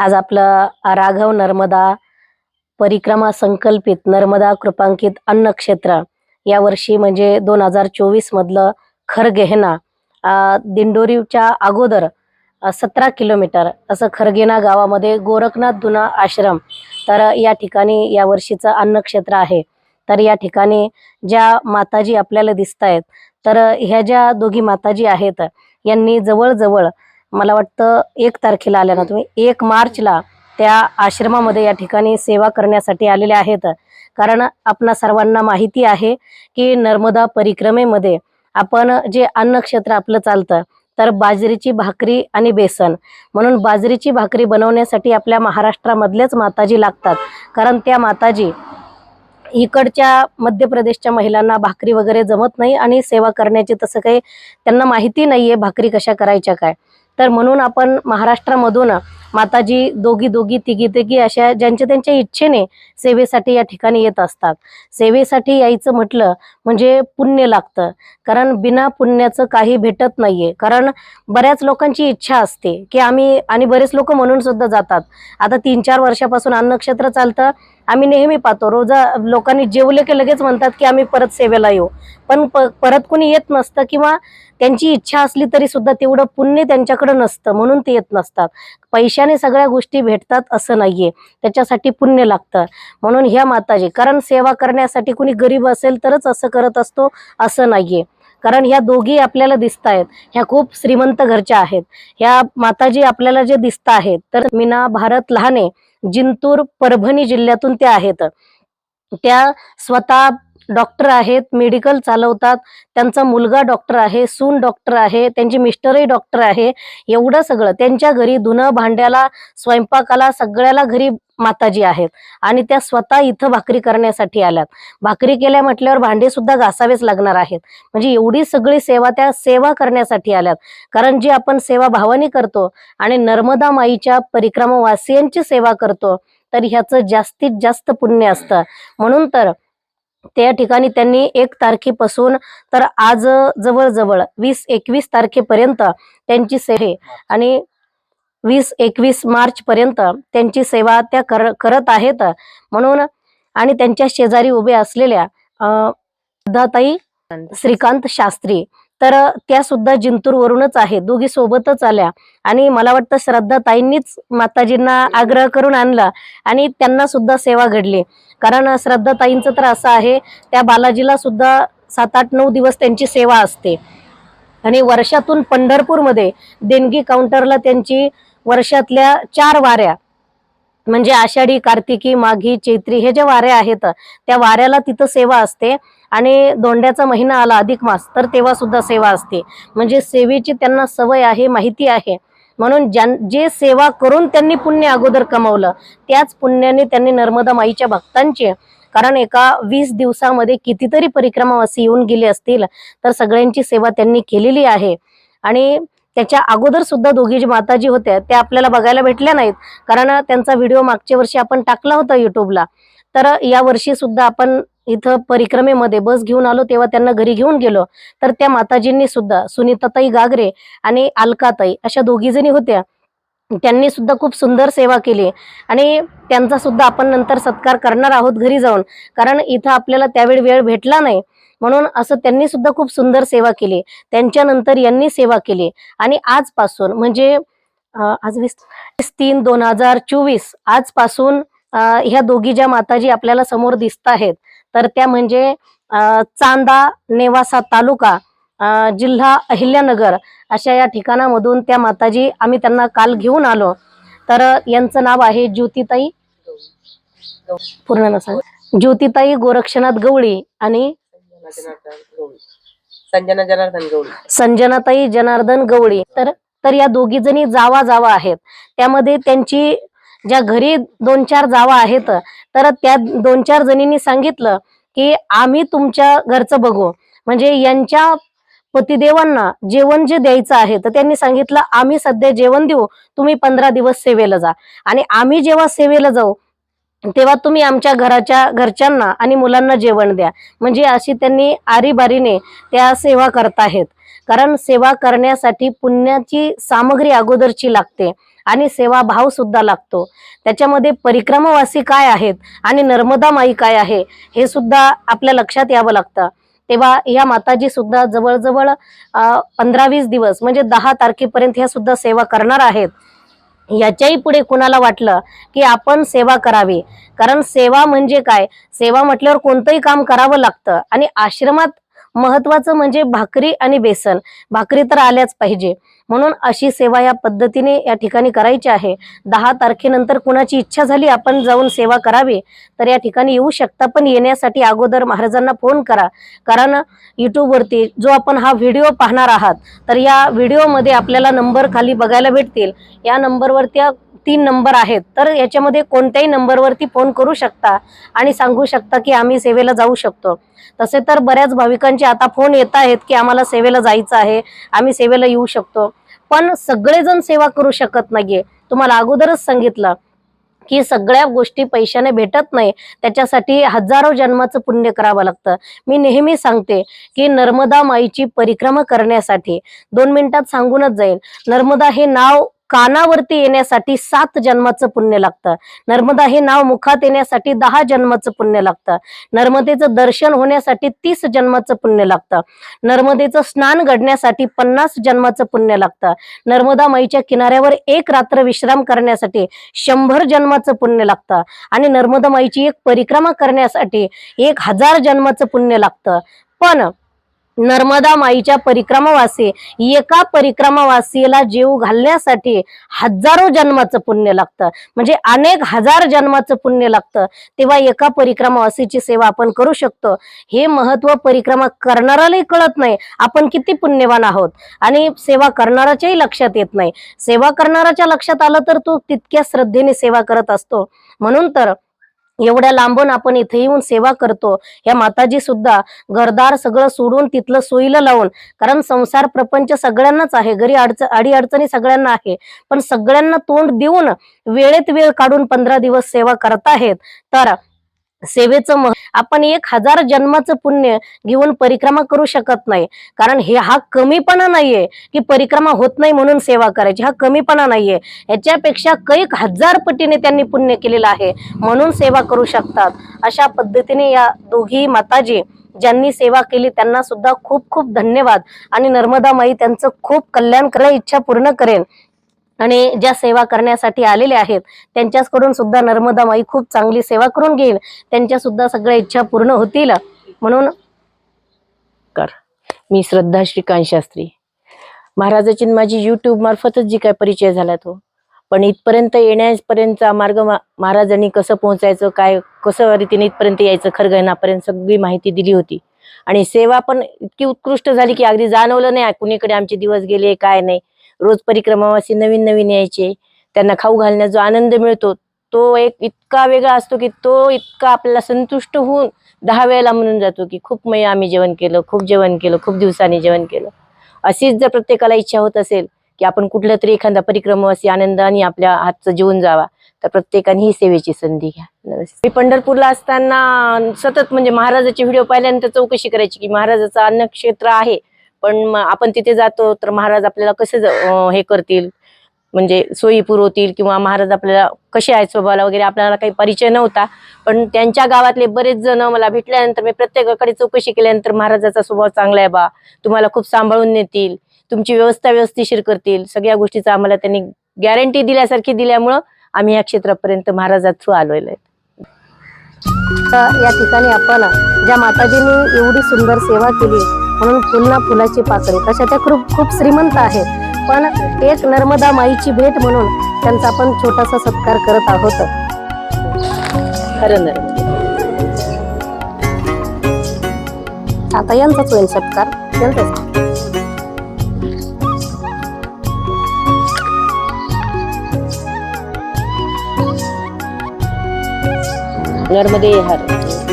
आज आपलं राघव नर्मदा परिक्रमा संकल्पित नर्मदा कृपांकित अन्न क्षेत्र या वर्षी म्हणजे दोन हजार चोवीसमधलं खरगेहना दिंडोरीच्या अगोदर सतरा किलोमीटर असं खरगेना गावामध्ये गोरखनाथ दुना आश्रम. तर या ठिकाणी यावर्षीचं अन्नक्षेत्र आहे. तर या ठिकाणी ज्या माताजी आपल्याला दिसत आहेत तर ह्या ज्या दोघी माताजी आहेत यांनी जवळजवळ मला वाटतं एक तारखेला आल्या ना तुम्ही? एक मार्चला त्या आश्रमामध्ये या ठिकाणी सेवा करण्यासाठी आलेल्या आहेत. कारण आपणा सर्वांना माहिती आहे की नर्मदा परिक्रमेमध्ये आपण जे अन्नक्षेत्र आपलं चालतं तर बाजरीची भाकरी आणि बेसन. म्हणून बाजरीची भाकरी बनवण्यासाठी आपल्या महाराष्ट्रामधल्याच माताजी लागतात. कारण त्या माताजी इकडच्या मध्य प्रदेशच्या महिलांना भाकरी वगैरे जमत नाही आणि सेवा करण्याची तसं काही त्यांना माहिती नाहीये भाकरी कशा करायच्या काय. तर म्हणून आपण महाराष्ट्रामधून माताजी दोघी दोघी तिघी तिघी अशा ज्यांच्या त्यांच्या इच्छेने सेवेसाठी या ठिकाणी येत असतात. सेवेसाठी यायचं म्हटलं म्हणजे पुण्य लागतं. कारण बिना पुण्याचं काही भेटत नाहीये. कारण बऱ्याच लोकांची इच्छा असते की आम्ही आणि बरेच लोक म्हणून सुद्धा जातात. आता तीन चार वर्षापासून अन्नक्षेत्र चालतं. आम्ही नेहमी पाहतो. रोजा लोकांनी जेवले की लगेच म्हणतात की आम्ही परत सेवेला येऊ. पण परत कोणी येत नसतं किंवा त्यांची इच्छा असली तरी सुद्धा तेवढं पुण्य त्यांच्याकडे नसतं म्हणून ते येत नसतात. पैशाने सगळ्या गोष्टी भेटतात असं नाहीये. त्याच्यासाठी पुण्य लागतं. म्हणून ह्या माताजी कारण सेवा करण्यासाठी कुणी गरीब असेल तरच असं करत असतो असं नाहीये. कारण ह्या दोघी आपल्याला दिसत आहेत ह्या खूप श्रीमंत घरच्या आहेत. ह्या माताजी आपल्याला जे दिसत आहेत तर मीना भारत लहाने जिंतूर परभणी जिल्ह्यातून त्या आहेत. त्या स्वतः डॉक्टर आहेत मेडिकल चालवतात. त्यांचा मुलगा डॉक्टर आहे सून डॉक्टर आहे त्यांचे मिस्टरही डॉक्टर आहे. एवढं सगळं. त्यांच्या घरी धुणं भांड्याला स्वयंपाकाला सगळ्याला घरी माताजी आहेत. आणि त्या स्वतः इथं भाकरी करण्यासाठी आल्यात. भाकरी केल्या म्हटल्यावर भांडे सुद्धा घासावेच लागणार आहेत. म्हणजे एवढी सगळी सेवा त्या सेवा करण्यासाठी आल्यात. कारण जी आपण सेवा भावानी करतो आणि नर्मदा माईच्या परिक्रमावासियांची सेवा करतो तर ह्याचं जास्तीत जास्त पुण्य असतं. म्हणून तर त्या ठिकाणी त्यांनी एक तारखेपासून तर आज जवळजवळ वीस एकवीस तारखेपर्यंत त्यांची सेवे आणि वीस एकवीस मार्च पर्यंत त्यांची सेवा त्या कर करत आहेत. म्हणून आणि त्यांच्या शेजारी उभे असलेल्या अं, श्रद्धाताई श्रीकांत शास्त्री तर त्या सुद्धा जिंतूरवरूनच आहेत. दोघी सोबतच आल्या. आणि मला वाटतं श्रद्धाताईंनीच माताजींना आग्रह करून आणला आणि त्यांना सुद्धा सेवा घडली. कारण श्रद्धाताईंचं तर असं आहे त्या बालाजीला सुद्धा सात आठ नऊ दिवस त्यांची सेवा असते. आणि वर्षातून पंढरपूरमध्ये देणगी काउंटरला त्यांची वर्षातल्या चार वाऱ्या म्हणजे आषाढी कार्तिकी माघी चैत्री हे ज्या वाऱ्या आहेत त्या वाऱ्याला तिथं सेवा असते आणि दोंड्याचा महिना आला अधिक मास तर तेव्हा सुद्धा सेवा असते. म्हणजे सेवेची त्यांना सवय आहे माहिती आहे. म्हणून ज्यां जे सेवा करून त्यांनी पुण्य अगोदर कमवलं त्याच पुण्याने त्यांनी नर्मदा माईच्या भक्तांचे कारण एका वीस दिवसामध्ये कितीतरी परिक्रमावासी येऊन गेले असतील तर सगळ्यांची सेवा त्यांनी केलेली आहे. आणि त्याच्या अगोदर सुद्धा दोघी जी माताजी होत्या त्या आपल्याला बघायला भेटल्या नाहीत. कारण त्यांचा व्हिडिओ मागच्या वर्षी आपण टाकला होता युट्यूबला तर या वर्षी सुद्धा आपण इथं परिक्रमेमध्ये बस घेऊन आलो तेव्हा त्यांना घरी घेऊन गेलो. तर त्या माताजींनी सुद्धा सुनीताताई गागरे आणि अलकाताई अशा दोघी जणी होत्या. त्यांनी सुद्धा खूप सुंदर सेवा केली. आणि त्यांचा सुद्धा आपण नंतर सत्कार करणार आहोत घरी जाऊन. कारण इथं आपल्याला त्यावेळी वेळ भेटला नाही. म्हणून असं त्यांनी सुद्धा खूप सुंदर सेवा केली. त्यांच्यानंतर यांनी सेवा केली. आणि आजपासून म्हणजे आज वीस तीन दोन हजार चोवीस आजपासून ह्या दोघी ज्या माताजी आपल्याला समोर दिसत आहेत तर त्या म्हणजे चांदा नेवासा तालुका जिल्हा अहिल्यानगर अशा या ठिकाणामधून त्या माताजी आम्ही त्यांना काल घेऊन आलो. तर यांचं नाव आहे ज्योतिताई पूर्ण नाव सांग. ज्योतिताई गोरक्षनाथ गवळी आणि संजना जनार्दन गवळी. संजनाताई जनार्दन गवळी. तर तर या दोघी जणी जावा जावा आहेत. त्यामध्ये त्यांची ज्या घरी दोन चार जावा आहेत तर त्या दोन चार जणींनी सांगितलं की आम्ही तुमच्या घरचं बघू. म्हणजे यांच्या पतिदेवांना जेवण जे द्यायचं आहे तर त्यांनी सांगितलं आम्ही सध्या जेवण देऊ. तुम्ही पंधरा दिवस सेवेला जा. आणि आम्ही जेव्हा सेवेला जाऊ तेव्हा तुम्ही आमच्या घराच्या घरच्यांना आणि मुलांना जेवण द्या. म्हणजे अशी त्यांनी आरीबारीने त्या सेवा करत आहेत. कारण सेवा करण्यासाठी पुण्याची सामग्री अगोदरची लागते आणि सेवा भाव सुद्धा लागतो. त्याच्यामध्ये परिक्रमावासी काय आहेत आणि नर्मदा माई काय आहे हे सुद्धा आपल्या लक्षात यावं लागतं. तेव्हा या माताजी सुद्धा जवळजवळ पंधरा वीस दिवस म्हणजे दहा तारखेपर्यंत ह्या सुद्धा सेवा करणार आहेत. याच्याही पुढे कुणाला वाटलं की आपण सेवा करावी? कारण सेवा म्हणजे काय? सेवा म्हटल्यावर कोणतंही काम करावं लागतं. आणि आश्रमात महत्वाचं म्हणजे भाकरी आणि बेसन. भाकरी तर आल्याच पाहिजे. म्हणून अशी सेवा या पद्धतीने या ठिकाणी करायची आहे. दहा तारखेनंतर कुणाची इच्छा झाली आपण जाऊन सेवा करावी तर या ठिकाणी येऊ शकता पण येण्यासाठी अगोदर महाराजांना फोन करा. कारण युट्यूबवरती जो आपण हा व्हिडिओ पाहणार आहात तर या व्हिडिओमध्ये आपल्याला नंबर खाली बघायला भेटतील. या नंबरवर त्या तीन नंबर आहेत तर याच्यामध्ये कोणत्याही नंबरवरती फोन करू शकता आणि सांगू शकता की आम्ही सेवेला जाऊ शकतो. तसे तर बऱ्याच भाविकांचे आता फोन येत आहेत की आम्हाला सेवेला जायचं आहे आम्ही सेवेला येऊ शकतो. पण सगळेजण सेवा करू शकत नाहीये. तुम्हाला अगोदरच सांगितलं की सगळ्या गोष्टी पैशाने भेटत नाही त्याच्यासाठी हजारो जन्माचं पुण्य करावं लागतं. मी नेहमी सांगते की नर्मदा माईची परिक्रमा करण्यासाठी दोन मिनिटात सांगूनच जाईल. नर्मदा हे नाव कानावरती येण्यासाठी सात जन्माचं पुण्य लागतं. नर्मदा हे नाव मुखात येण्यासाठी दहा जन्माचं पुण्य लागतं. नर्मदेचं दर्शन होण्यासाठी तीस जन्माचं पुण्य लागतं. नर्मदेचं स्नान घडण्यासाठी पन्नास जन्माचं पुण्य लागतं. नर्मदा माईच्या किनाऱ्यावर एक रात्र विश्राम करण्यासाठी शंभर जन्माचं पुण्य लागतं. आणि नर्मदा माईची एक परिक्रमा करण्यासाठी एक हजार जन्माचं पुण्य लागतं. पण नर्मदा माईच्या परिक्रमावासी. एका परिक्रमावासीला जीव घालण्यासाठी हजारो जन्माचं पुण्य लागतं. म्हणजे अनेक हजार जन्माचं पुण्य लागतं. तेव्हा एका परिक्रमावासीची सेवा आपण करू शकतो. हे महत्त्व परिक्रमा करणारालाही कळत नाही. आपण किती पुण्यवान आहोत? आणि सेवा करणाराच्याही लक्षात येत नाही. सेवा करणाराच्या लक्षात आलं तर तो तितक्या श्रद्धेने सेवा करत असतो. म्हणून तर एवढ्या लांबून आपण इथे येऊन सेवा करतो. या माताजी सुद्धा घरदार सगळं सोडून तिथलं सोयीला लावून कारण संसार प्रपंच सगळ्यांनाच आहे. घरी अडचण अडीअडचणी सगळ्यांना आहे. पण सगळ्यांना तोंड देऊन वेळेत वेळ काढून पंधरा दिवस सेवा करताहेत तर सेवेचं आपण एक हजार जन्माचं पुण्य घेऊन परिक्रमा करू शकत नाही. कारण हे हा कमीपणा नाहीये की परिक्रमा होत नाही म्हणून सेवा करायची. हा कमीपणा नाहीये. याच्यापेक्षा कैक हजार पटीने त्यांनी पुण्य केलेलं आहे म्हणून सेवा करू शकतात. अशा पद्धतीने या दोघी माताजी ज्यांनी सेवा केली त्यांना सुद्धा खूप खूप धन्यवाद. आणि नर्मदा माई त्यांचं खूप कल्याण करायला इच्छा पूर्ण करेन. आणि ज्या सेवा करण्यासाठी आलेले आहेत त्यांच्याकडून सुद्धा नर्मदा माई खूप चांगली सेवा करून घेईल. त्यांच्या सुद्धा सगळ्या इच्छा पूर्ण होतील. म्हणून कर. मी श्रद्धा श्रीकांत शास्त्री. महाराजाची माझी युट्यूब मार्फतच जी काय परिचय झाला तो. पण इथपर्यंत येण्यापर्यंतचा मार्ग महाराजांनी कसं पोहोचायचं काय कसं रीतीने इथपर्यंत यायचं खरगणापर्यंत सगळी माहिती दिली होती. आणि सेवा पण इतकी उत्कृष्ट झाली की अगदी जाणवलं नाही कुणीकडे आमचे दिवस गेले काय नाही. रोज परिक्रमावासी नवीन नवीन यायचे. त्यांना खाऊ घालण्यात जो आनंद मिळतो तो एक इतका वेगळा असतो की तो इतका आपल्याला संतुष्ट होऊन दहा वेळेला म्हणून जातो की खूप मय आम्ही जेवण केलं खूप जेवण केलं खूप दिवसांनी जेवण केलं. अशीच जर प्रत्येकाला इच्छा होत असेल की आपण कुठल्या तरी एखादा परिक्रमावासी आनंदाने आपल्या हातचं जेवून जावा तर प्रत्येकाने ही सेवेची संधी घ्या. मी पंढरपूरला असताना सतत म्हणजे महाराजाचे व्हिडिओ पाहिल्यानंतर चौकशी करायची की महाराजाचं अन्नक्षेत्र आहे. पण आपण तिथे जातो तर महाराज आपल्याला कसे ज- हे करतील? म्हणजे सोयी पुरवतील किंवा महाराज आपल्याला कसे आहेत स्वभावाला वगैरे आपल्याला काही परिचय नव्हता. पण त्यांच्या गावातले बरेच जण मला भेटल्यानंतर मी प्रत्येकाकडे चौकशी केल्यानंतर महाराजाचा स्वभाव चांगला आहे बा. तुम्हाला खूप सांभाळून नेतील. तुमची व्यवस्था व्यवस्थिशीर करतील. सगळ्या गोष्टीचा आम्हाला त्यांनी गॅरंटी दिल्यासारखी दिल्यामुळं आम्ही या क्षेत्रापर्यंत महाराजा थ्रू आलोय. तर या ठिकाणी आपण ज्या माताजींनी एवढी सुंदर सेवा केली म्हणून फुलना फुलाची पाकळी. तशा त्या खूप खूप श्रीमंत आहेत. पण एक नर्मदा माईची भेट म्हणून त्यांचा आपण छोटासा सत्कार करत आहोत. खरं नर आता यांचाच होईल सत्कार. यांचाच. नर्मदे हर.